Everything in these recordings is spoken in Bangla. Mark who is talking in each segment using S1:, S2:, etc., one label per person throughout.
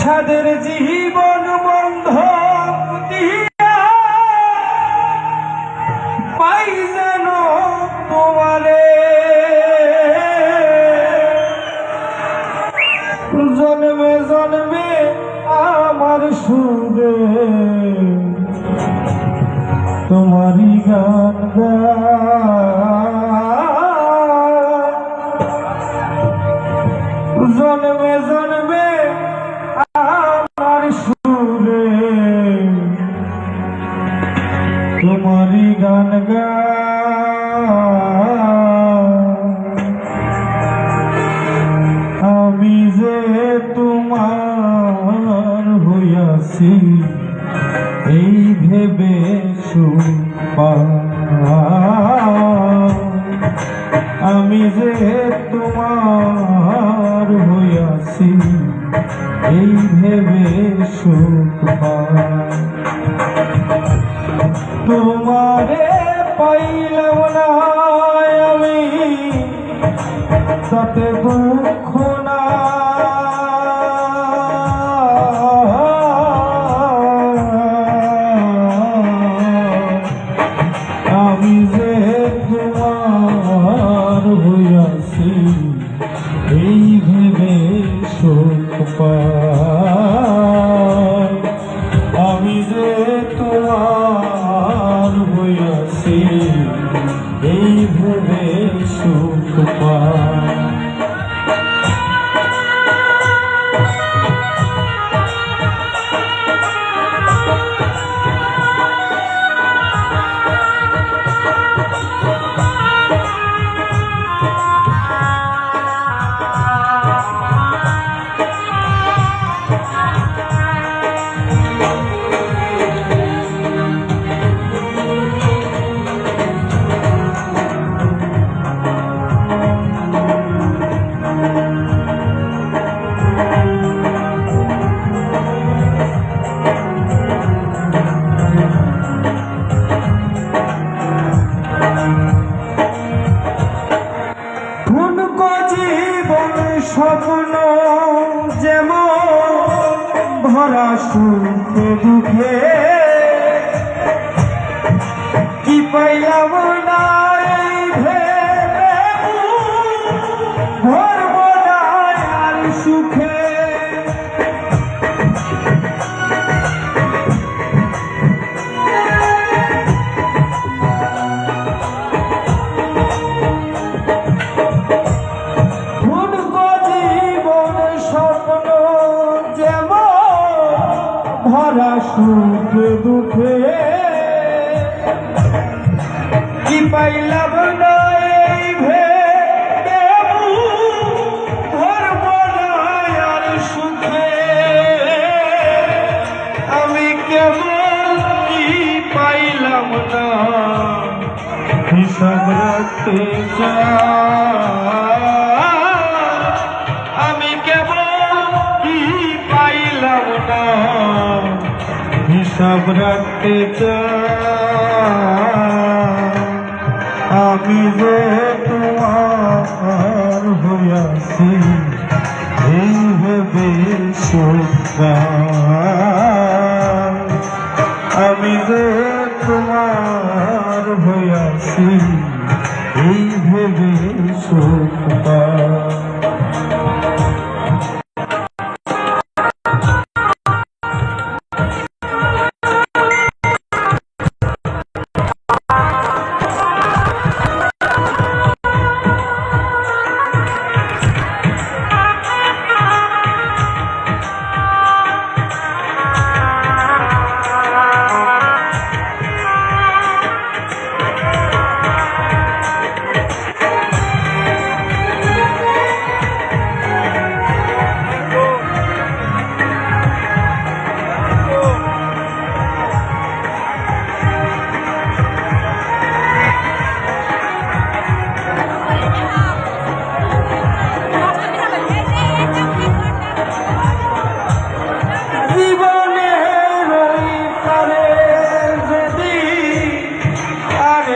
S1: সাদের জীবন বন্ধ পাই যেন তোমারে। জন্মে জন্মে আমার সুরে তোমারই গান আমি যে তোমার হইয়াছি এই ভেবে সুখ। তোমারে পাইলাম না আমি তাতে দুঃখ ভরা সুখে দুঃখে কি পাইলাম পাইলাম না এই সুখে। আমি কেমন কি পাইলাম না, হিসাব রাখতে আমি কেবল কি পাইলাম না, হিসাব আমি যে তোমার হইয়াছি এই ভেবে আমি যে তোমার হইয়াছি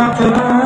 S2: Thank you.